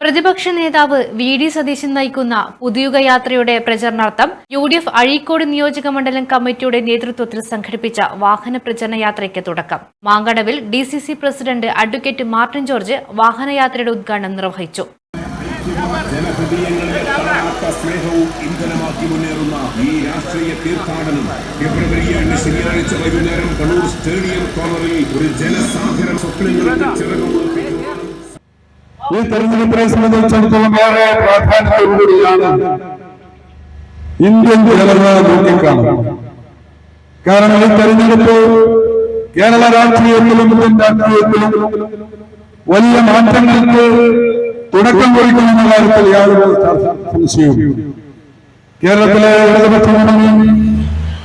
പ്രതിപക്ഷ നേതാവ് V D Satheesan നയിക്കുന്ന പുതിയുഗ യാത്രയുടെ പ്രചരണാർത്ഥം യു ഡി എഫ് അഴീക്കോട് നിയോജക മണ്ഡലം കമ്മിറ്റിയുടെ നേതൃത്വത്തിൽ സംഘടിപ്പിച്ച വാഹന പ്രചരണ യാത്രയ്ക്ക് തുടക്കം. മാങ്കടവിൽ D C C president advocate Martin George വാഹനയാത്രയുടെ ഉദ്ഘാടനം നിർവഹിച്ചു. സ്നേഹവും ഇന്ധനമാക്കി മുന്നേറുന്ന ഈ രാഷ്ട്രീയ തീർത്ഥാടനം ഫെബ്രുവരി ഏഴ് ശനിയാഴ്ച വൈകുന്നേരം കണ്ണൂർ സ്റ്റേഡിയം കോർണറിൽ ഒരു ജനസാഗരം സ്വപ്നങ്ങളുടെ ചിറകുമുറപ്പിക്കുവാനും ഈ തെരഞ്ഞെടുപ്പിനെ സംബന്ധിച്ചിടത്തോളം ഏറെ പ്രാധാന്യത്തോടുകൂടിയാണ് ഇന്ത്യൻ ജനത കാരണം ഈ തെരഞ്ഞെടുപ്പ് കേരള രാഷ്ട്രീയത്തിലും ഇന്ത്യൻ രാഷ്ട്രീയത്തിലും വലിയ മാറ്റങ്ങൾക്ക് തുടക്കം കുറിക്കുമെന്ന കാര്യത്തിൽ യാതൊരു സംശയവും കേരളത്തിലെ ഇടതുപക്ഷ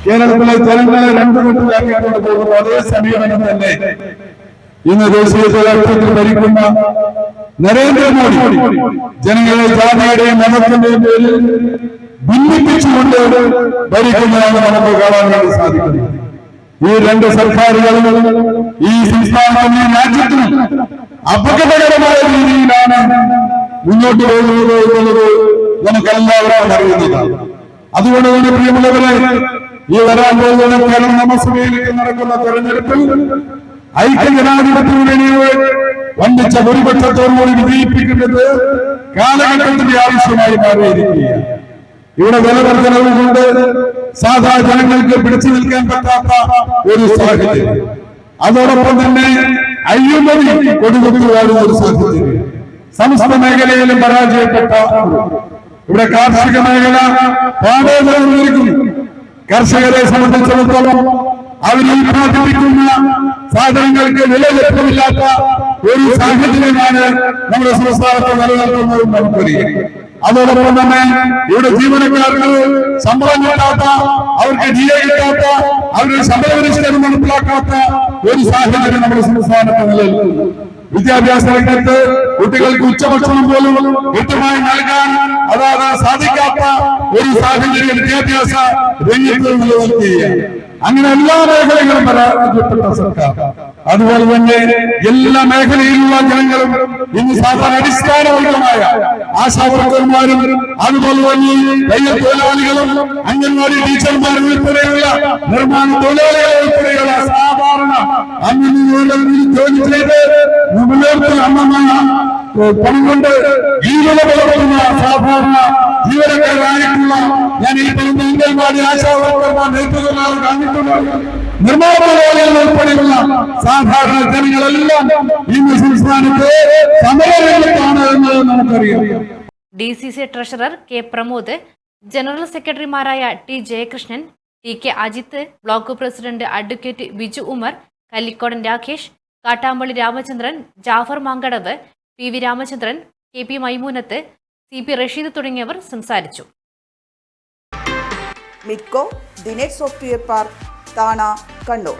കേരളത്തിലെ ജനങ്ങളെ രണ്ടു കൂട്ടിലാക്കിക്കൊണ്ട് പോകുന്ന അതേ സമീപനം തന്നെ ഇന്ന് ദേശീയ ജനാധിപത്യത്തിൽ ഭരിക്കുന്ന നരേന്ദ്രമോദി ജനങ്ങളെ ജാതിയുടെയും മതത്തിന്റെയും പേരിൽ ഭിന്നിപ്പിച്ചുകൊണ്ട് ഭരിക്കുന്നതാണ് നമുക്ക് കാണാൻ വേണ്ടി സാധിക്കുന്നത്. ഈ രണ്ട് സർക്കാരുകളും ഈ സംസ്ഥാനത്തിനും രാജ്യത്തിനും അപകടകരമായ രീതിയിലാണ് മുന്നോട്ട് പോകുന്നത് എന്നുള്ളത് നമുക്ക് എല്ലാവരും അറിയുന്നതാണ്. അതുകൊണ്ട് തന്നെ പ്രിയമുള്ളവരെ ഈ വരാൻ പോകുന്ന കേരള നിയമസഭയിലേക്ക് നടക്കുന്ന തെരഞ്ഞെടുപ്പിൽ ഐക്യജനാധിപത്യ മുന്നണിയെ വമ്പിച്ച ഭൂരിപക്ഷത്തോടുകൂടി വിജയിപ്പിക്കുന്നത് കാലഘട്ടത്തിന്റെ ആവശ്യമായി മാറിയിരിക്കുകയാണ്. ഇവിടെ വിലവർദ്ധനവ് കൊണ്ട് സാധാരണ ജനങ്ങൾക്ക് പിടിച്ചു നിൽക്കാൻ പറ്റാത്ത ഒരു സാഹചര്യം. അതോടൊപ്പം തന്നെ അഴിമതി കൊടുകൊടുത്തു വാഴുന്ന ഒരു സാഹചര്യം. സമസ്ത മേഖലയിലും പരാജയപ്പെട്ട ഇവിടെ കാർഷിക മേഖല പാടെ കർഷകരെ സംബന്ധിച്ചിടത്തോളം അവർ ഉത്പാദിപ്പിക്കുന്ന സാധനങ്ങൾക്ക് വില ലഭ്യമില്ലാത്ത ഒരു സാഹചര്യമാണ് നമ്മുടെ സംസ്ഥാനത്ത് നിലനിൽക്കുന്നതും നമുക്കറിയാം അതോടൊപ്പം തന്നെ ഇവിടെ ജീവനക്കാർക്ക് ശമ്പളം കിട്ടാത്ത അവർക്ക് ഡി എ കിട്ടാത്ത അവരുടെ ശമ്പള പരിഷ്കരണം നടപ്പിലാക്കാത്ത ഒരു സാഹചര്യം നമ്മുടെ സംസ്ഥാനത്ത് നിലനിൽക്കുന്നു. വിദ്യാഭ്യാസ രംഗത്ത് കുട്ടികൾക്ക് ഉച്ചഭക്ഷണം പോലും കൃത്യമായി നൽകാൻ അതാത് സാധിക്കാത്ത ഒരു സാഹചര്യം വിദ്യാഭ്യാസ രംഗത്ത് നിലനിൽക്കുകയാണ്. അങ്ങനെ എല്ലാ മേഖലകളും പരാജയപ്പെട്ട സർക്കാർ. അതുപോലെ തന്നെ എല്ലാ മേഖലയിലുള്ള ജനങ്ങളും ഇന്ന് സാധാരണ അടിസ്ഥാനപരമായ ആശാവർക്കർമാരും അതുപോലെ തന്നെ തയ്യൽ തൊഴിലാളികളും അംഗൻവാടി ടീച്ചർമാരും ഉൾപ്പെടെയുള്ള നിർമ്മാണ തൊഴിലാളികൾ ഉൾപ്പെടെയുള്ള സാധാരണ ജോലി ചെയ്ത് മുന്നോട്ട് പണം കൊണ്ട് ജീവിത സാധാരണ ജീവനക്കാരായിട്ടുള്ള ഞാൻ ഈ അംഗൻവാടി ആശാവർക്കർമാർ നേതൃത്വങ്ങൾ കണ്ടിട്ടുണ്ട് നിർമ്മാണ തൊഴിലാളികൾ ഉൾപ്പെടെയുള്ള സാധാരണ ജനങ്ങളെല്ലാം ഇന്ന് സംസ്ഥാനത്ത് സമരരംഗത്താണ് എന്നത് നമുക്കറിയാം. D C C treasurer K Pramod general സെക്രട്ടറിമാരായ T Jayakrishnan T K Ajith block president advocate Biju Umar Kallikodan Rakesh Kattampally Ramachandran Jafar Mankadavu P V Ramachandran K P Maimoonath C P Rasheed തുടങ്ങിയവർ സംസാരിച്ചു. മിഡ്കോ the software park Thana Kannur.